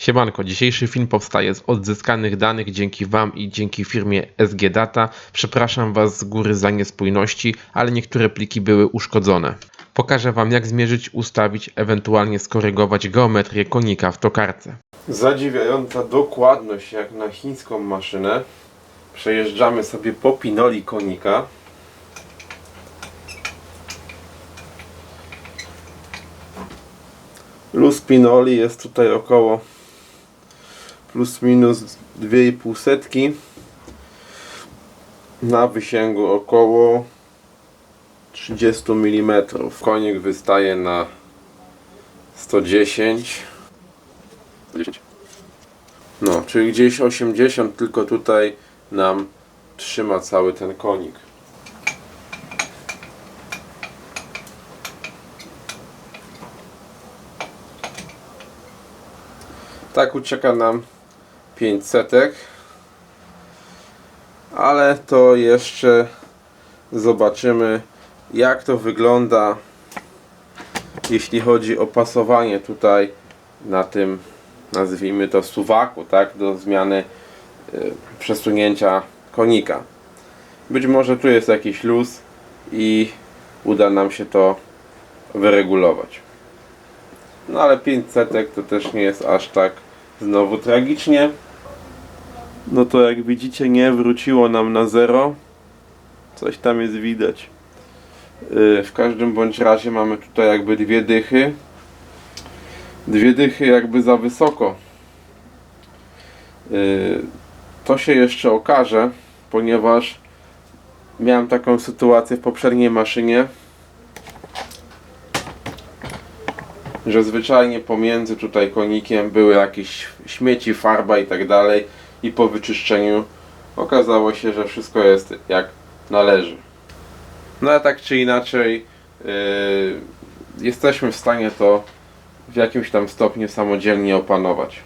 Siemanko, dzisiejszy film powstaje z odzyskanych danych dzięki Wam i dzięki firmie SG Data. Przepraszam Was z góry za niespójności, ale niektóre pliki były uszkodzone. Pokażę Wam jak zmierzyć, ustawić, ewentualnie skorygować geometrię konika w tokarce. Zadziwiająca dokładność jak na chińską maszynę. Przejeżdżamy sobie po pinoli konika. Luz pinoli jest tutaj około plus minus 2,5 setki. Na wysięgu około 30 mm. Konik wystaje na 110 10. No, czyli gdzieś 80, tylko tutaj nam trzyma cały ten konik. Tak ucieka nam 5 setek. Ale to jeszcze zobaczymy jak to wygląda jeśli chodzi o pasowanie tutaj na tym nazwijmy to suwaku, tak, do zmiany y, przesunięcia konika. Być może tu jest jakiś luz i uda nam się to wyregulować. No ale 500 to też nie jest aż tak znowu tragicznie. No to jak widzicie nie wróciło nam na zero. Coś tam jest widać. Y, W każdym bądź razie mamy tutaj jakby dwie dychy dwie dychy jakby za wysoko. Yy, To się jeszcze okaże, ponieważ miałem taką sytuację w poprzedniej maszynie, że zwyczajnie pomiędzy tutaj konikiem były jakieś śmieci, farba i tak dalej i po wyczyszczeniu okazało się, że wszystko jest jak należy. No a tak czy inaczej yy, jesteśmy w stanie to w jakimś tam stopniu samodzielnie opanować.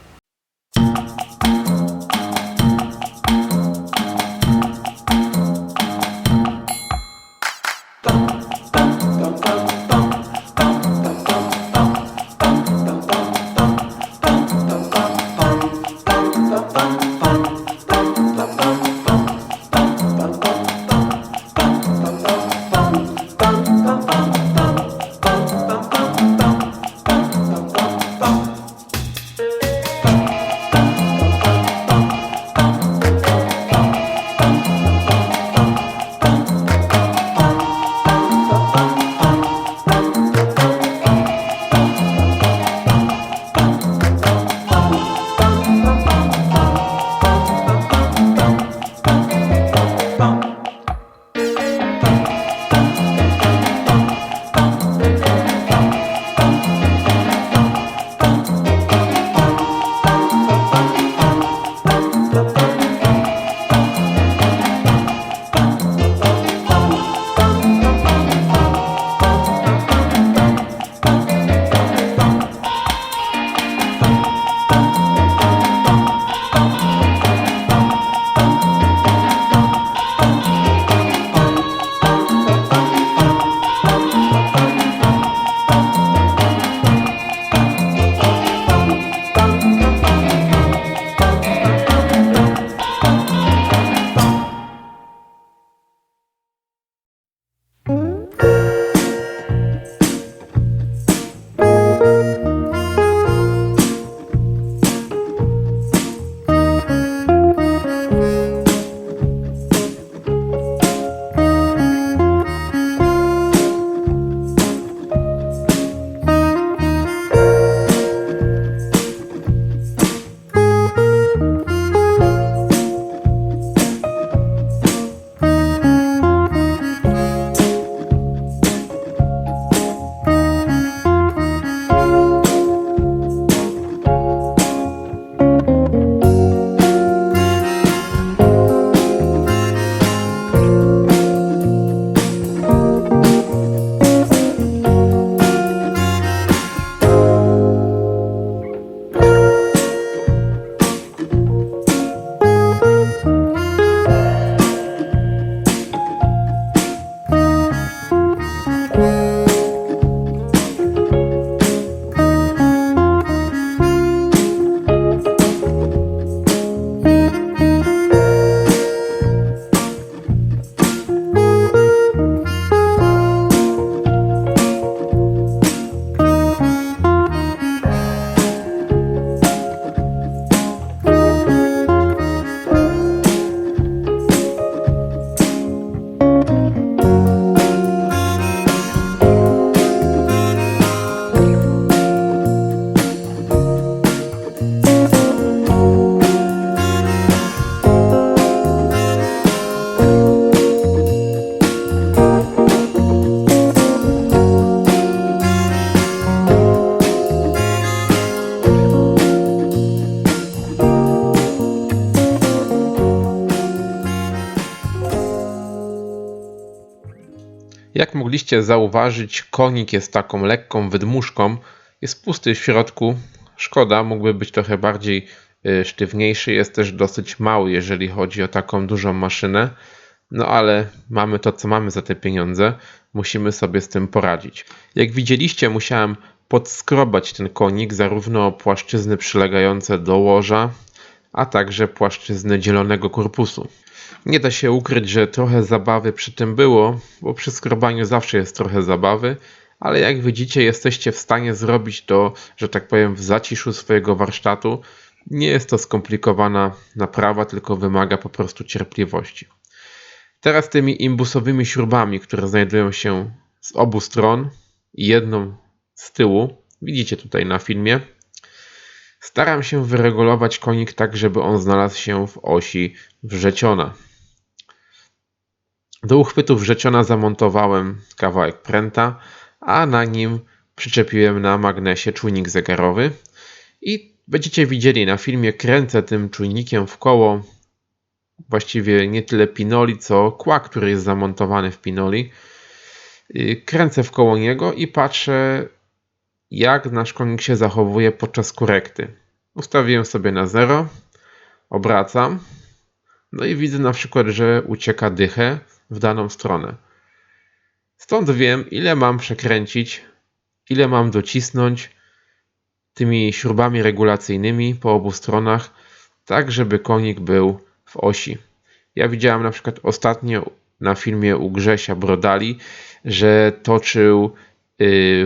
Jak mogliście zauważyć, konik jest taką lekką wydmuszką. Jest pusty w środku. Szkoda, mógłby być trochę bardziej y, sztywniejszy. Jest też dosyć mały, jeżeli chodzi o taką dużą maszynę. No ale mamy to, co mamy za te pieniądze. Musimy sobie z tym poradzić. Jak widzieliście, musiałem podskrobać ten konik, zarówno płaszczyzny przylegające do łoża, a także płaszczyzny dzielonego korpusu. Nie da się ukryć, że trochę zabawy przy tym było, bo przy skrobaniu zawsze jest trochę zabawy, ale jak widzicie, jesteście w stanie zrobić to, że tak powiem, w zaciszu swojego warsztatu. Nie jest to skomplikowana naprawa, tylko wymaga po prostu cierpliwości. Teraz tymi imbusowymi śrubami, które znajdują się z obu stron i jedną z tyłu, widzicie tutaj na filmie, staram się wyregulować konik tak, żeby on znalazł się w osi wrzeciona. Do uchwytu wrzeciona zamontowałem kawałek pręta, a na nim przyczepiłem na magnesie czujnik zegarowy i będziecie widzieli na filmie kręcę tym czujnikiem w koło właściwie nie tyle pinoli, co kła, który jest zamontowany w pinoli. Yy, Kręcę w koło niego i patrzę, jak nasz konik się zachowuje podczas korekty. Ustawiłem sobie na 0, obracam, no i widzę na przykład, że ucieka dychę w daną stronę. Stąd wiem, ile mam przekręcić, ile mam docisnąć tymi śrubami regulacyjnymi po obu stronach, tak żeby konik był w osi. Ja widziałem na przykład ostatnio na filmie u Grzesia Brodali, że toczył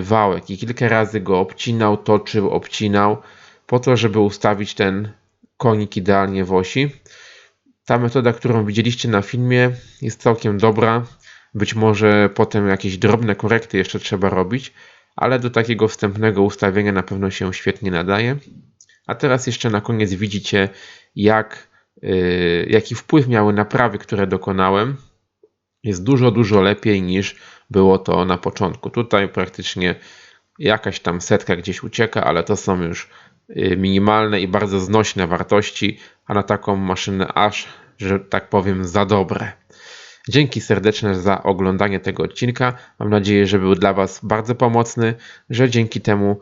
wałek i kilka razy go obcinał, toczył, obcinał, po to, żeby ustawić ten konik idealnie w osi. Ta metoda, którą widzieliście na filmie, jest całkiem dobra. Być może potem jakieś drobne korekty jeszcze trzeba robić, ale do takiego wstępnego ustawienia na pewno się świetnie nadaje. A teraz jeszcze na koniec widzicie, jak, yy, jaki wpływ miały naprawy, które dokonałem. Jest dużo, dużo lepiej niż było to na początku. Tutaj praktycznie jakaś tam setka gdzieś ucieka, ale to są już yy, minimalne i bardzo znośne wartości, a na taką maszynę aż, że tak powiem, za dobre. Dzięki serdeczne za oglądanie tego odcinka. Mam nadzieję, że był dla Was bardzo pomocny, że dzięki temu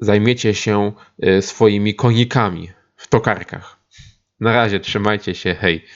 zajmiecie się y, swoimi konikami w tokarkach. Na razie, trzymajcie się, hej.